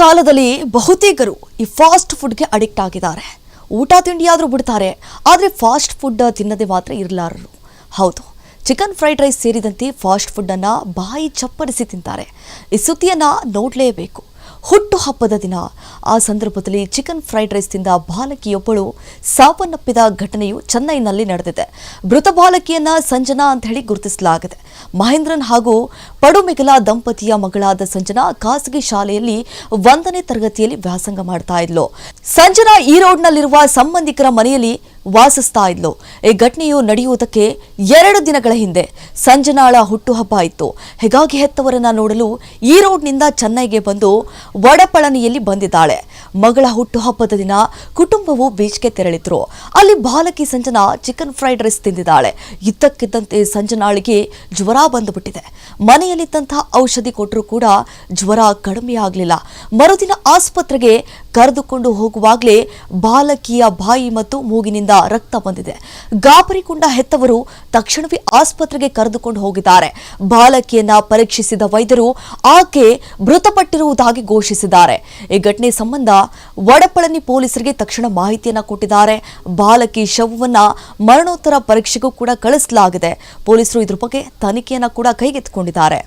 ಕಾಲದಲ್ಲಿ ಬಹುತೇಕರು ಈ ಫಾಸ್ಟ್ ಫುಡ್ಗೆ ಅಡಿಕ್ಟ್ ಆಗಿದ್ದಾರೆ. ಊಟ ತಿಂಡಿಯಾದರೂ ಬಿಡ್ತಾರೆ, ಆದರೆ ಫಾಸ್ಟ್ ಫುಡ್ ತಿನ್ನದೆ ಮಾತ್ರ ಇರಲಾರರು. ಹೌದು ಚಿಕನ್ ಫ್ರೈಡ್ ರೈಸ್ ಸೇರಿದಂತೆ ಫಾಸ್ಟ್ ಫುಡ್ಡನ್ನು ಬಾಯಿ ಚಪ್ಪರಿಸಿ ತಿಂತಾರೆ. ಈ ಸುದ್ದಿಯನ್ನು ನೋಡಲೇಬೇಕು. ಹುಟ್ಟು ಹಬ್ಬದ ದಿನ. ಆ ಸಂದರ್ಭದಲ್ಲಿ ಚಿಕನ್ ಫ್ರೈಡ್ ರೈಸ್ ತಿಂದ ಬಾಲಕಿಯೊಬ್ಬಳು ಸಾವನ್ನಪ್ಪಿದ ಘಟನೆಯು ಚೆನ್ನೈನಲ್ಲಿ ನಡೆದಿದೆ. ಮೃತ ಬಾಲಕಿಯನ್ನ ಸಂಜನಾ ಅಂತ ಹೇಳಿ ಗುರುತಿಸಲಾಗಿದೆ. ಮಹೇಂದ್ರನ್ ಹಾಗೂ ಪಡುಮಿಗಲ ದಂಪತಿಯ ಮಗಳಾದ ಸಂಜನಾ ಖಾಸಗಿ ಶಾಲೆಯಲ್ಲಿ ಒಂದನೇ ತರಗತಿಯಲ್ಲಿ ವ್ಯಾಸಂಗ ಮಾಡ್ತಾ ಇದ್ಲು. ಸಂಜನಾ ಈ ರೋಡ್ನಲ್ಲಿರುವ ಸಂಬಂಧಿಕರ ಮನೆಯಲ್ಲಿ ವಾಸಿಸ್ತಾ ಇದ್ಲು. ಈ ಘಟನೆಯು ನಡೆಯುವುದಕ್ಕೆ ಎರಡು ದಿನಗಳ ಹಿಂದೆ ಸಂಜನಾಳ ಹುಟ್ಟುಹಬ್ಬ ಇತ್ತು ಹೀಗಾಗಿ ಹೆತ್ತವರನ್ನ ನೋಡಲು ಈ ರೋಡ್ನಿಂದ ಚೆನ್ನೈಗೆ ಬಂದು ವಡಪಳನಿಯಲ್ಲಿ ಬಂದಿದ್ದಾಳೆ. ಮಗಳ ಹುಟ್ಟುಹಬ್ಬದ ದಿನ ಕುಟುಂಬವು ಬೀಚ್ಗೆ ತೆರಳಿದ್ರು. ಅಲ್ಲಿ ಬಾಲಕಿ ಸಂಜನಾ ಚಿಕನ್ ಫ್ರೈಡ್ ರೈಸ್ ತಿಂದಿದ್ದಾಳೆ. ಇದ್ದಕ್ಕಿದ್ದಂತೆ ಸಂಜನಾಳಿಗೆ ಜ್ವರ ಬಂದುಬಿಟ್ಟಿದೆ. ಮನೆಯಲ್ಲಿದ್ದಂತಹ ಔಷಧಿ ಕೊಟ್ಟರೂ ಕೂಡ ಜ್ವರ ಕಡಿಮೆ ಆಗಲಿಲ್ಲ. ಮರುದಿನ ಆಸ್ಪತ್ರೆಗೆ ಕರೆದುಕೊಂಡು ಹೋಗುವಾಗಲೇ ಬಾಲಕಿಯ ಬಾಯಿ ಮತ್ತು ಮೂಗಿನಿಂದ ರಕ್ತ ಬಂದಿದೆ. ಗಾಬರಿಗೊಂಡ ಹೆತ್ತವರು ತಕ್ಷಣವೇ ಆಸ್ಪತ್ರೆಗೆ ಕರೆದುಕೊಂಡು ಹೋಗಿದ್ದಾರೆ. ಬಾಲಕಿಯನ್ನ ಪರೀಕ್ಷಿಸಿದ ವೈದ್ಯರು ಆಕೆ ಮೃತಪಟ್ಟಿರುವುದಾಗಿ ಘೋಷಿಸಿದ್ದಾರೆ. ಈ ಘಟನೆ ಸಂಬಂಧ ವಡಪಳನಿ ಪೊಲೀಸರಿಗೆ ತಕ್ಷಣ ಮಾಹಿತಿಯನ್ನ ಕೊಟ್ಟಿದ್ದಾರೆ. ಬಾಲಕಿ ಶವವನ್ನ ಮರಣೋತ್ತರ ಪರೀಕ್ಷೆಗೂ ಕೂಡ ಕಳಿಸಲಾಗಿದೆ. ಪೊಲೀಸರು ಇದ್ರ ಬಗ್ಗೆ ತನಿಖೆಯನ್ನ ಕೂಡ ಕೈಗೆತ್ತಿಕೊಂಡಿದ್ದಾರೆ.